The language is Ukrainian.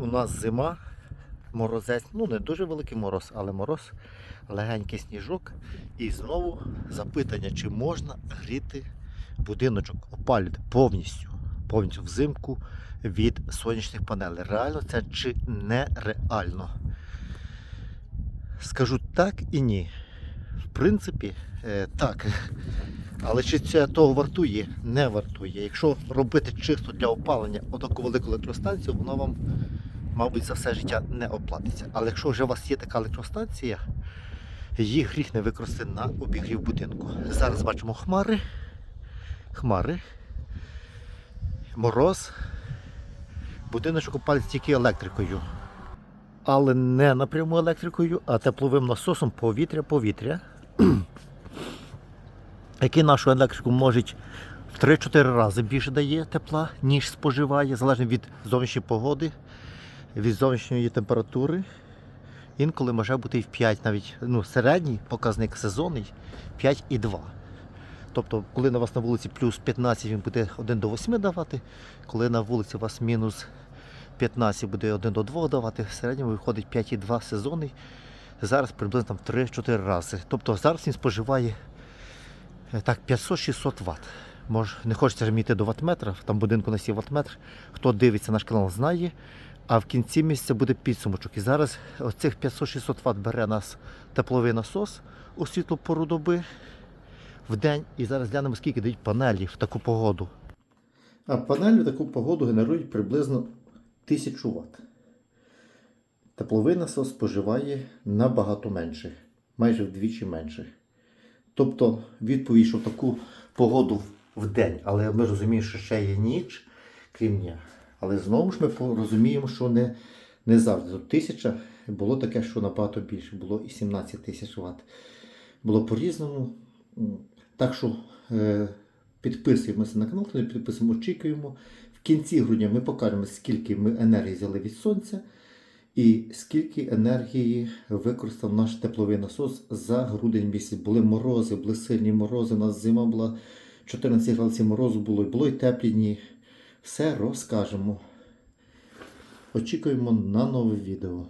У нас зима, морозець, ну не дуже великий мороз, але мороз, легенький сніжок. І знову запитання, чи можна гріти будиночок, опалювати повністю, повністю взимку від сонячних панелей. Реально це чи нереально? Скажу так і ні. В принципі, е, так. Але чи це того вартує? Не вартує. Якщо робити чисто для опалення отаку велику електростанцію, воно вам, мабуть, за все життя не оплатиться. Але якщо вже у вас є така електростанція, її гріх не використати на обігрів будинку. Зараз бачимо хмари, хмари, мороз. Будиночок опалюється тільки електрикою. Але не напряму електрикою, а тепловим насосом повітря-повітря який нашу електрику може в 3-4 рази більше дає тепла, ніж споживає, залежно від зовнішньої погоди, від зовнішньої температури. Інколи може бути і в 5 навіть ну, середній показник сезонний 5,2. Тобто, коли на вас на вулиці плюс 15, він буде 1 до 8 давати, коли на вулиці у вас мінус 15 буде 1 до 2 давати, в середньому виходить 5,2 сезонний. Зараз приблизно там 3-4 рази. Тобто зараз він споживає Е, Так, 500-600 Вт. Може, не хочеться ж йти до ваттметра, там будинку на 7 ваттметр. Хто дивиться наш канал, знає. А в кінці місяця буде підсумочок. І зараз оцих 500-600 Вт бере нас тепловий насос у світлу пору доби в день. І зараз глянемо, скільки дають панелі в таку погоду. А панелі в таку погоду генерують приблизно 1000 Вт. Тепловий насос споживає набагато менше, майже вдвічі менше. Тобто відповідь, що таку погоду в день, але ми розуміємо, що ще є ніч, крім дня. Але знову ж ми розуміємо, що не, не завжди. Тут тисяча було таке, що набагато більше, було і 17 тисяч Вт. Було по-різному. Так що е, підписуємося на канал, не підписуємо, очікуємо. В кінці грудня ми покажемо, скільки ми енергії взяли від сонця. І скільки енергії використав наш тепловий насос за грудень місяць. Були морози, були сильні морози. У нас зима була 14 градусів морозу було, і було і теплі дні. Все розкажемо. Очікуємо на нове відео.